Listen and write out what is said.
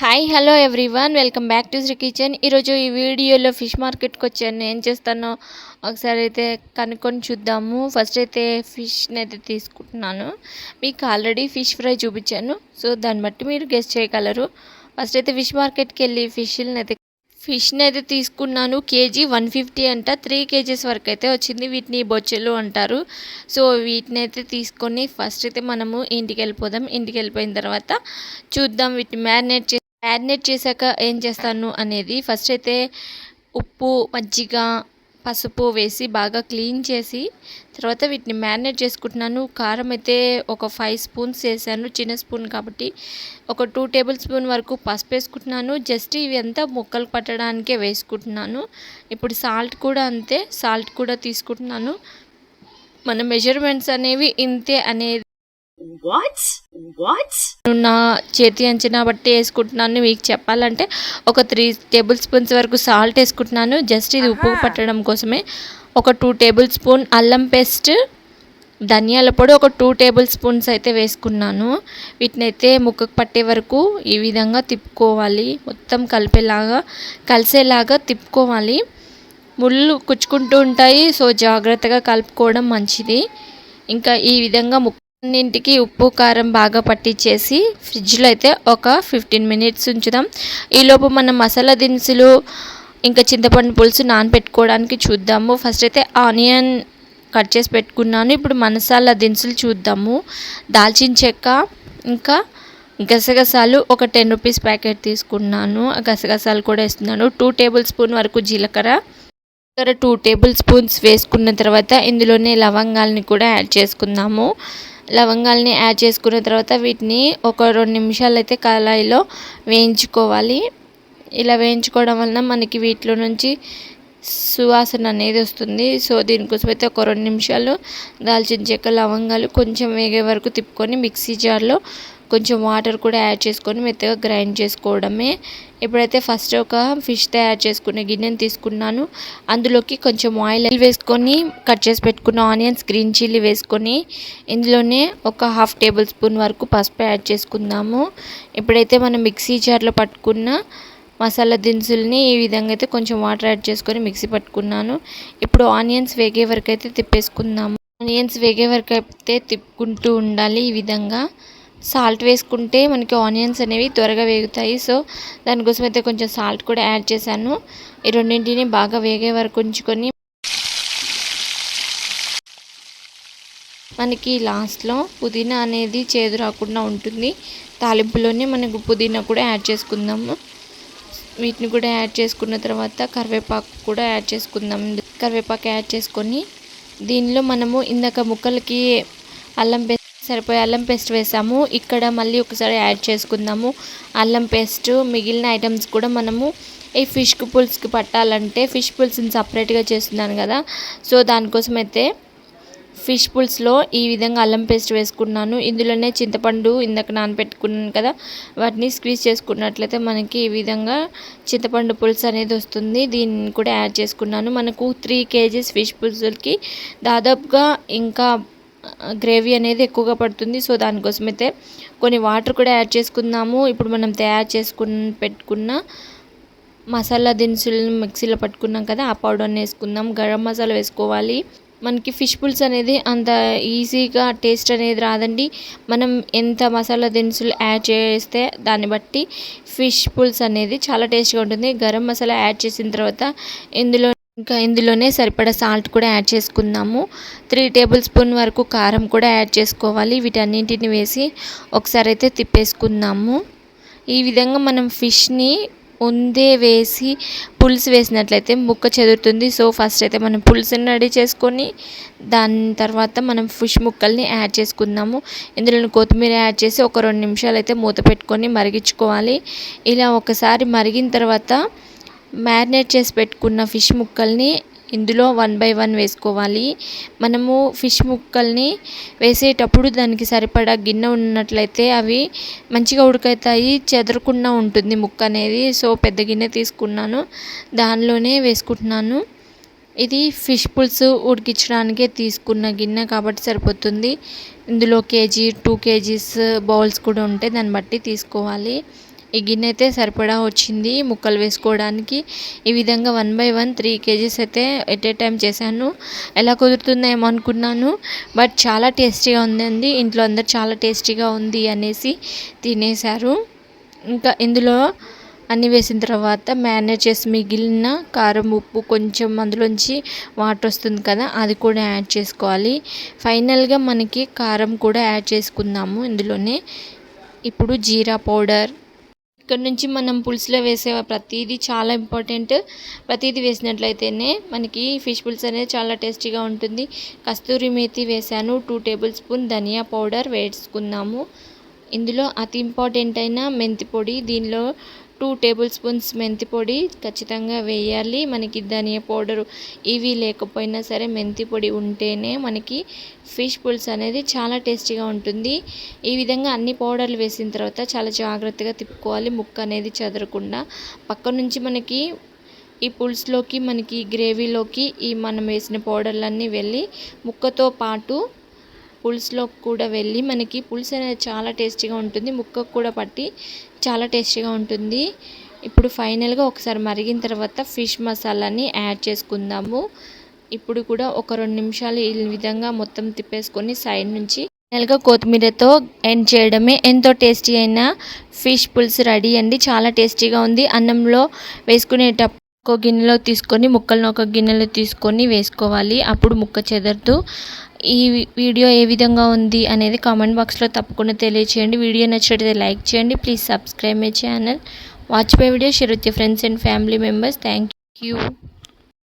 Hi hello everyone. Welcome back to Sri kitchen. ఈరోజు ఈ వీడియోలో ఫిష్ మార్కెట్కి వచ్చాను. ఏం చేస్తానో ఒకసారి అయితే కనుక్కొని చూద్దాము. ఫస్ట్ అయితే ఫిష్ని అయితే తీసుకుంటున్నాను. మీకు ఆల్రెడీ ఫిష్ ఫ్రై చూపించాను. సో దాన్ని బట్టి మీరు గెస్ట్ చేయగలరు. ఫస్ట్ అయితే ఫిష్ మార్కెట్కి వెళ్ళి ఫిష్ని అయితే ఫిష్ని అయితే తీసుకున్నాను. కేజీ వన్ ఫిఫ్టీ అంట. త్రీ కేజీస్ వరకు అయితే వచ్చింది. వీటిని బొచ్చెలు అంటారు. సో వీటిని అయితే తీసుకొని ఫస్ట్ అయితే మనము ఇంటికి వెళ్ళిపోదాం. ఇంటికి వెళ్ళిపోయిన తర్వాత చూద్దాం. వీటిని మ్యారినేట్ చే మ్యారినేట్ చేశాక ఏం చేస్తాను అనేది ఫస్ట్ అయితే ఉప్పు మజ్జిగ పసుపు వేసి బాగా క్లీన్ చేసి తర్వాత వీటిని మ్యారినేట్ చేసుకుంటున్నాను. కారం అయితే ఒక ఫైవ్ స్పూన్స్ వేసాను చిన్న స్పూన్ కాబట్టి ఒక టూ టేబుల్ స్పూన్ వరకు పసుపు వేసుకుంటున్నాను. జస్ట్ ఇవి అంతా ముక్కలు పట్టడానికే వేసుకుంటున్నాను. ఇప్పుడు సాల్ట్ కూడా అంతే సాల్ట్ కూడా తీసుకుంటున్నాను. మన మెజర్మెంట్స్ అనేవి ఇంతే అనేది What? What? నా చేతి అంచనా బట్టి వేసుకుంటున్నాను. మీకు చెప్పాలంటే ఒక త్రీ టేబుల్ స్పూన్స్ వరకు సాల్ట్ వేసుకుంటున్నాను. జస్ట్ ఇది ఉప్పు పట్టడం కోసమే. ఒక టూ టేబుల్ స్పూన్ అల్లం పేస్ట్ ధనియాల పొడి ఒక టూ టేబుల్ స్పూన్స్ అయితే వేసుకున్నాను. వీటిని అయితే ముక్కకు పట్టే వరకు ఈ విధంగా తిప్పుకోవాలి. మొత్తం కలిపేలాగా కలిసేలాగా తిప్పుకోవాలి. ముళ్ళు కుచ్చుకుంటూ ఉంటాయి. సో జాగ్రత్తగా కలుపుకోవడం మంచిది. ఇంకా ఈ విధంగా ముక్క అన్నింటికి ఉప్పు కారం బాగా పట్టించేసి ఫ్రిడ్జ్లో అయితే ఒక ఫిఫ్టీన్ మినిట్స్ ఉంచుదాం. ఈలోపు మనం మసాలా దినుసులు ఇంకా చింతపండు పులుసు నానబెట్టుకోవడానికి చూద్దాము. ఫస్ట్ అయితే ఆనియన్ కట్ చేసి పెట్టుకున్నాను. ఇప్పుడు మసాలా దినుసులు చూద్దాము. దాల్చిన చెక్క ఇంకా గసగసాలు ఒక టెన్ రూపీస్ ప్యాకెట్ తీసుకున్నాను. ఆ గసగసాలు కూడా వేస్తున్నాను. టూ టేబుల్ స్పూన్ వరకు జీలకర్ర జీలకర్ర టూ టేబుల్ స్పూన్స్ వేసుకున్న తర్వాత ఇందులోనే లవంగాల్ని కూడా యాడ్ చేసుకుందాము. లవంగాల్ని యాడ్ చేసుకున్న తర్వాత వీటిని ఒక రెండు నిమిషాలు అయితే కళాయిలో వేయించుకోవాలి. ఇలా వేయించుకోవడం వలన మనకి వీటిలో నుంచి సువాసన అనేది వస్తుంది. సో దీనికోసం అయితే ఒక రెండు నిమిషాలు దాల్చిన చెక్క లవంగాలు కొంచెం వేగే వరకు తిప్పుకొని మిక్సీ జార్లో కొంచెం వాటర్ కూడా యాడ్ చేసుకొని మెత్తగా గ్రైండ్ చేసుకోవడమే. ఇప్పుడైతే ఫస్ట్ ఒక ఫిష్ తయారు చేసుకునే గిన్నెని తీసుకున్నాను అందులోకి కొంచెం ఆయిల్ వేసుకొని కట్ చేసి పెట్టుకున్న ఆనియన్స్ గ్రీన్ చిల్లీ వేసుకొని ఇందులోనే ఒక హాఫ్ టేబుల్ స్పూన్ వరకు పసుపు యాడ్ చేసుకుందాము. ఇప్పుడైతే మనం మిక్సీ జార్లో పట్టుకున్న మసాలా దినుసుల్ని ఈ విధంగా అయితే కొంచెం వాటర్ యాడ్ చేసుకొని మిక్సీ పట్టుకున్నాను. ఇప్పుడు ఆనియన్స్ వేగే వరకు అయితే తిప్పేసుకుందాము. ఆనియన్స్ వేగే వరకు అయితే తిప్పుకుంటూ ఉండాలి ఈ విధంగా. సాల్ట్ వేసుకుంటే మనకి ఆనియన్స్ అనేవి త్వరగా వేగుతాయి. సో దానికోసం అయితే కొంచెం సాల్ట్ కూడా యాడ్ చేశాను. ఈ రెండింటిని బాగా వేగే వరకు ఉంచుకొని మనకి లాస్ట్లో పుదీనా అనేది చేదు రాకుండా ఉంటుంది. తాలింపులోనే మనకు పుదీనా కూడా యాడ్ చేసుకుందాము. వీటిని కూడా యాడ్ చేసుకున్న తర్వాత కరివేపాకు కూడా యాడ్ చేసుకుందాం కరివేపాకు యాడ్ చేసుకొని దీనిలో మనము ఇందాక ముక్కలకి అల్లం సరిపోయే అల్లం పేస్ట్ వేసాము. ఇక్కడ మళ్ళీ ఒకసారి యాడ్ చేసుకుందాము. అల్లం పేస్ట్ మిగిలిన ఐటమ్స్ కూడా మనము ఈ ఫిష్కి పులుసుకి పట్టాలంటే ఫిష్ పులుసుని సపరేట్గా చేస్తున్నాను కదా. సో దానికోసం అయితే ఫిష్ పులుసులో ఈ విధంగా అల్లం పేస్ట్ వేసుకున్నాను. ఇందులోనే చింతపండు ఇందాక నానబెట్టుకున్నాను కదా. వాటిని స్క్వీజ్ చేసుకున్నట్లయితే మనకి ఈ విధంగా చింతపండు పులుసు అనేది వస్తుంది. దీన్ని కూడా యాడ్ చేసుకున్నాను. మనకు త్రీ కేజీస్ ఫిష్ పులుసులకి దాదాపుగా ఇంకా గ్రేవీ అనేది ఎక్కువగా పడుతుంది. సో దానికోసం అయితే కొన్ని వాటర్ కూడా యాడ్ చేసుకుందాము. ఇప్పుడు మనం తయారు చేసుకుని పెట్టుకున్న మసాలా దినుసులను మిక్సీలో పట్టుకున్నాం కదా ఆ పౌడర్ని వేసుకుందాం. గరం మసాలా వేసుకోవాలి. మనకి ఫిష్ పుల్స్ అనేది అంత ఈజీగా టేస్ట్ అనేది రాదండి. మనం ఎంత మసాలా దినుసులు యాడ్ చేస్తే దాన్ని బట్టి ఫిష్ పుల్స్ అనేది చాలా టేస్ట్గా ఉంటుంది. గరం మసాలా యాడ్ చేసిన తర్వాత ఇందులో ఇంకా ఇందులోనే సరిపడా సాల్ట్ కూడా యాడ్ చేసుకుందాము. త్రీ టేబుల్ స్పూన్ వరకు కారం కూడా యాడ్ చేసుకోవాలి. వీటన్నింటిని వేసి ఒకసారి అయితే తిప్పేసుకుందాము. ఈ విధంగా మనం ఫిష్ని ఉందే వేసి పులుసు వేసినట్లయితే ముక్క చెదురుతుంది. సో ఫస్ట్ అయితే మనం పులుసుని రెడీ చేసుకొని దాని తర్వాత మనం ఫిష్ ముక్కల్ని యాడ్ చేసుకుందాము. ఇందులో కొత్తిమీర యాడ్ చేసి ఒక రెండు నిమిషాలు అయితే మూత పెట్టుకొని మరిగించుకోవాలి. ఇలా ఒకసారి మరిగిన తర్వాత మ్యారినేట్ చేసి పెట్టుకున్న ఫిష్ ముక్కల్ని ఇందులో వన్ బై వన్ వేసుకోవాలి. మనము ఫిష్ ముక్కల్ని వేసేటప్పుడు దానికి సరిపడా గిన్నె ఉన్నట్లయితే అవి మంచిగా ఉడకవుతాయి చెదరకుండా ఉంటుంది ముక్క అనేది. సో పెద్ద గిన్నె తీసుకున్నాను. దానిలోనే వేసుకుంటున్నాను. ఇది ఫిష్ పులుసు ఉడికించడానికే తీసుకున్న గిన్నె కాబట్టి సరిపోతుంది. ఇందులో కేజీ టూ కేజీస్ బౌల్స్ కూడా ఉంటాయి దాన్ని బట్టి తీసుకోవాలి. ఈ గిన్నె అయితే సరిపడా వచ్చింది ముక్కలు వేసుకోవడానికి. ఈ విధంగా one by one three KGs అయితే ఎట్ ఏ టైం చేశాను. ఎలా కుదురుతుందేమో అనుకున్నాను బట్ చాలా టేస్టీగా ఉందండి. ఇంట్లో అందరు చాలా టేస్టీగా ఉంది అనేసి తినేశారు. ఇంకా ఇందులో అన్నీ వేసిన తర్వాత మ్యారినేట్ చేసి మిగిలిన కారం ఉప్పు కొంచెం అందులోంచి వాటర్ వస్తుంది కదా అది కూడా యాడ్ చేసుకోవాలి. ఫైనల్గా మనకి కారం కూడా యాడ్ చేసుకుందాము ఇందులోనే. ఇప్పుడు జీరా పౌడర్ ఇక్కడ నుంచి మనం పులుసులో వేసే ప్రతిదీ చాలా ఇంపార్టెంట్. ప్రతిదీ వేసినట్లయితేనే మనకి ఫిష్ పులుసు అనేది చాలా టేస్టీగా ఉంటుంది. కస్తూరి మేతి వేసాను టూ టేబుల్ స్పూన్ ధనియా పౌడర్ వేసుకున్నాము. ఇందులో అతి ఇంపార్టెంట్ అయిన మెంతి పొడి దీనిలో టూ టేబుల్ స్పూన్స్ మెంతి పొడి ఖచ్చితంగా వేయాలి. మనకి ధనియా పౌడరు ఇవి లేకపోయినా సరే మెంతి పొడి ఉంటేనే మనకి ఫిష్ పులుసు అనేది చాలా టేస్టీగా ఉంటుంది. ఈ విధంగా అన్ని పౌడర్లు వేసిన తర్వాత చాలా జాగ్రత్తగా తిప్పుకోవాలి. ముక్క అనేది చదరకుండా పక్క నుంచి మనకి ఈ పులుసులోకి మనకి గ్రేవీలోకి ఈ మనం వేసిన పౌడర్లన్నీ వెళ్ళి ముక్కతో పాటు పులుసులో కూడా వెళ్ళి మనకి పులుసు అనేది చాలా టేస్టీగా ఉంటుంది. ముక్కకు కూడా పట్టి చాలా టేస్టీగా ఉంటుంది. ఇప్పుడు ఫైనల్గా ఒకసారి మరిగిన తర్వాత ఫిష్ మసాలాని యాడ్ చేసుకుందాము. ఇప్పుడు కూడా ఒక రెండు నిమిషాలు ఈ విధంగా మొత్తం తిప్పేసుకొని సైడ్ నుంచి ఫైనల్గా కొత్తిమీరతో ఎండ్ చేయడమే. ఎంతో టేస్టీ అయిన ఫిష్ పులుసు రెడీ అండి. చాలా టేస్టీగా ఉంది. అన్నంలో వేసుకునేటప్పుడు ఒక గిన్నెలో తీసుకొని ముక్కలను ఒక గిన్నెలో తీసుకొని వేసుకోవాలి. అప్పుడు ముక్క చెదరదు. ఈ వీడియో ఏ విధంగా ఉంది అనేది కామెంట్ బాక్స్లో తప్పకుండా తెలియచేయండి. వీడియో నచ్చితే లైక్ చేయండి. Please subscribe my channel watch my video share with friends and family members thank you